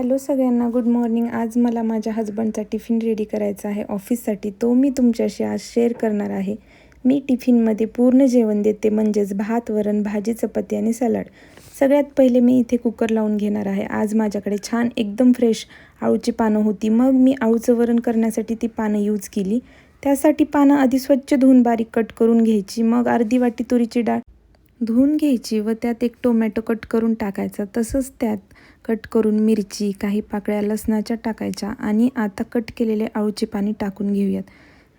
Hello सगळ्यांना good morning. आज मला माझ्या हजबंडचा टिफिन रेडी करायचा आहे ऑफिससाठी तो मी तुमच्याशी आज शेअर करणार आहे. मी टिफिनमध्ये पूर्ण जेवण देते म्हणजेच भात वरण भाजी चपाती आणि सलाड सगळ्यात पहिले मी इथे कुकर लावून घेणार आहे. आज माझ्याकडे छान एकदम फ्रेश आळूची पानं होती. मग मी आळूचं वरण करण्यासाठी ती पानं यूज केली. त्यासाठी पानं आधी स्वच्छ धुवून बारीक कट करून घ्यायची. मग अर्धी वाटी तुरीची डाळ धुवून घ्यायची व त्यात एक टोमॅटो कट करून टाकायचा. तसंच त्यात कट करून मिरची काही पाकळ्या लसणाच्या टाकायच्या आणि आता कट केलेले आळूचे पाणी टाकून घेऊयात.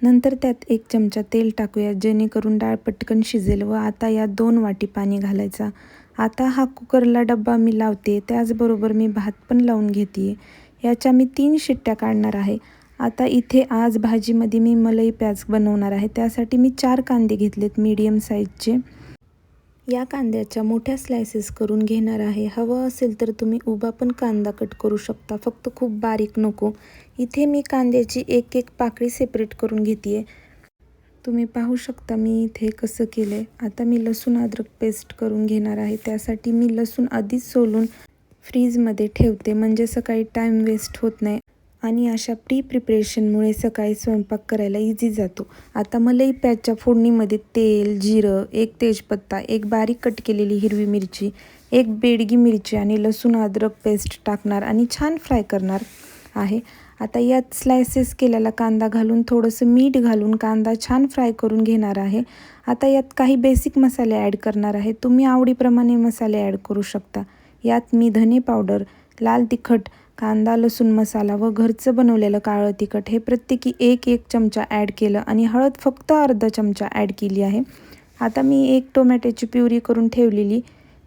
नंतर त्यात एक चमचा तेल टाकूयात जेणेकरून डाळ पटकन शिजेल व आता यात दोन वाटी पाणी घालायचा. आता हा कुकरला डब्बा मी लावते त्याचबरोबर मी भात पण लावून घेते याच्या मी तीन शिट्ट्या काढणार आहे. आता इथे आज भाजीमध्ये मी मलई प्याज बनवणार आहे. त्यासाठी मी चार कांदे घेतलेत मीडियम साईजचे या कांद्याच्या मोठ्या स्लायसेस करून घेणार आहे. हवं असेल तर तुम्ही उभा पण कांदा कट करू शकता. फक्त खूप बारीक नको. इथे मी कांद्याची एक एक पाकळी सेपरेट करून घेते आहे तुम्ही पाहू शकता मी इथे कसं केलं आहे आता मी लसूण अद्रक पेस्ट करून घेणार आहे. त्यासाठी मी लसूण आधीच सोलून फ्रीजमध्ये ठेवते. म्हणजे सकाळी टाईम वेस्ट होत नाही. आणि अशा प्री प्रिपरेशनमुळे सकाळी स्वयंपाक करायला इझी जातो. आता मलई पॅचच्या फोडणीमध्ये तेल जिरं एक तेजपत्ता एक बारीक कट केलेली हिरवी मिरची एक बेडगी मिरची आणि लसूण अद्रक पेस्ट टाकणार आणि छान फ्राय करणार आहे. आता यात स्लायसेस केलेला कांदा घालून थोडंसं मीठ घालून कांदा छान फ्राय करून घेणार आहे. आता यात काही बेसिक मसाले ॲड करणार आहे. तुम्ही आवडीप्रमाणे मसाले ॲड करू शकता. यात मी धने पावडर लाल तिखट कांदा लसूण मसाला व घरचं बनवलेलं काळं तिखट हे प्रत्येकी एक एक चमचा ॲड केलं आणि हळद फक्त अर्धा चमचा ॲड केली आहे. आता मी एक टोमॅटोची प्युरी करून ठेवलेली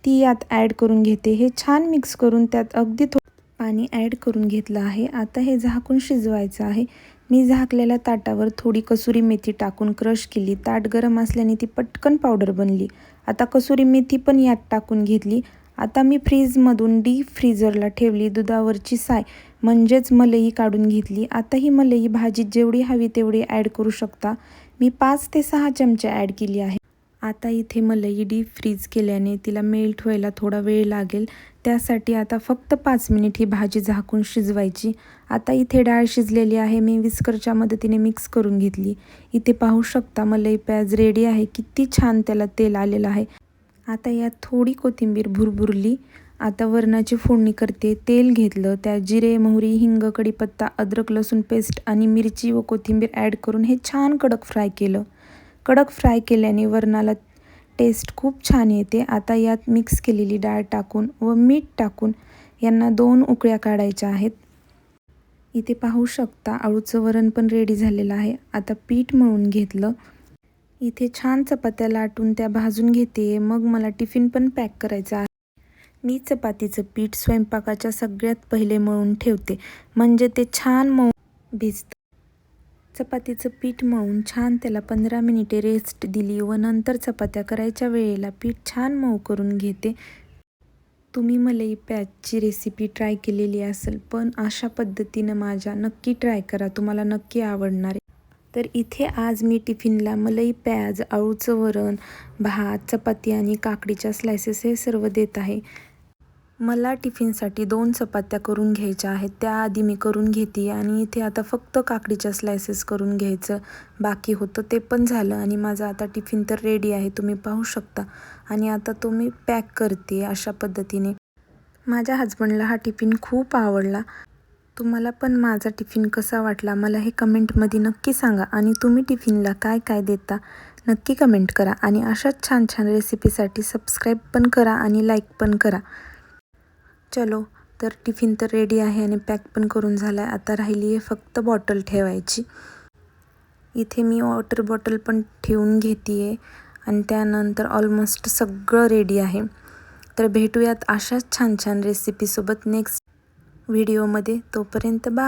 ती यात ॲड करून घेते. हे छान मिक्स करून त्यात अगदी थो पाणी ॲड करून घेतलं आहे. आता हे झाकून शिजवायचं आहे. मी झाकलेल्या ताटावर थोडी कसुरी मेथी टाकून क्रश केली. ताट गरम असल्याने ती पटकन पावडर बनली. आता कसुरी मेथी पण यात टाकून घेतली. आता मी फ्रीजमधून डीप फ्रीजरला ठेवली दुधावरची साय. म्हणजेच मलई काढून घेतली. आता ही मलई भाजीत जेवढी हवी तेवढी ॲड करू शकता. मी पाच ते सहा चमचे ॲड केली आहे. आता इथे मलई डीप फ्रीज केल्याने तिला मेल्ट व्हायला थोडा वेळ लागेल. त्यासाठी आता फक्त पाच मिनिट ही भाजी झाकून शिजवायची. आता इथे डाळ शिजलेली आहे. मी विस्करच्या मदतीने मिक्स करून घेतली. इथे पाहू शकता मलई प्याज रेडी आहे. किती छान त्याला तेल आलेलं आहे. आता यात थोडी कोथिंबीर भुरभुरली. आता वरणाची फोडणी करते. तेल घेतलं. त्यात जिरे मोहरी हिंग कढीपत्ता अद्रक लसूण पेस्ट आणि मिरची व कोथिंबीर ॲड करून हे छान कडक फ्राय केलं. कडक फ्राय केल्याने वरणाला टेस्ट खूप छान येते. आता यात मिक्स केलेली डाळ टाकून व मीठ टाकून यांना दोन उकळ्या काढायच्या आहेत. इथे पाहू शकता आळूचं वरण पण रेडी झालेलं आहे. आता पीठ मळून घेतलं. इथे छान चपात्या लाटून त्या भाजून घेते. मग मला टिफिन पण पॅक करायचा आहे. मी चपातीचं पीठ स्वयंपाकाच्या सगळ्यात पहिले मळून ठेवते. म्हणजे ते छान मऊ भिजतं. चपातीचं पीठ मळून छान त्याला पंधरा मिनिटे रेस्ट दिली व नंतर चपात्या करायच्या वेळेला पीठ छान मऊ करून घेते. तुम्ही मलई पॅचची रेसिपी ट्राय केलेली असेल पण अशा पद्धतीनं माझ्या नक्की ट्राय करा. तुम्हाला नक्की आवडणार आहे. तर इथे आज मी टिफिनला मलई प्याज आळूचं वरण भात चपाती आणि काकडीच्या स्लायसेस हे सर्व देत आहे. मला टिफिनसाठी दोन चपात्या करून घ्यायच्या आहेत. त्याआधी मी करून घेते आणि इथे आता फक्त काकडीच्या स्लायसेस करून घ्यायचं बाकी होतं ते पण झालं आणि माझा आता टिफिन तर रेडी आहे. तुम्ही पाहू शकता. आणि आता तो मी पॅक करते अशा पद्धतीने. माझ्या हजबंडला हा टिफिन खूप आवडला. तुम्हाला पण माझा टिफिन कसा वाटला मला हे कमेंटमध्ये नक्की सांगा. आणि तुम्ही टिफिनला काय काय देता नक्की कमेंट करा. आणि अशाच छान छान रेसिपीसाठी सबस्क्राईब पण करा आणि लाईक पण करा. चलो तर टिफिन तर रेडी आहे आणि पॅक पण करून झाला आहे आता राहिली आहे फक्त बॉटल ठेवायची. इथे मी वॉटर बॉटल पण ठेवून घेते आहे आणि त्यानंतर ऑलमोस्ट सगळं रेडी आहे. तर भेटूयात अशाच छान छान रेसिपीसोबत नेक्स्ट व्हिडिओमध्ये तोपर्यंत बा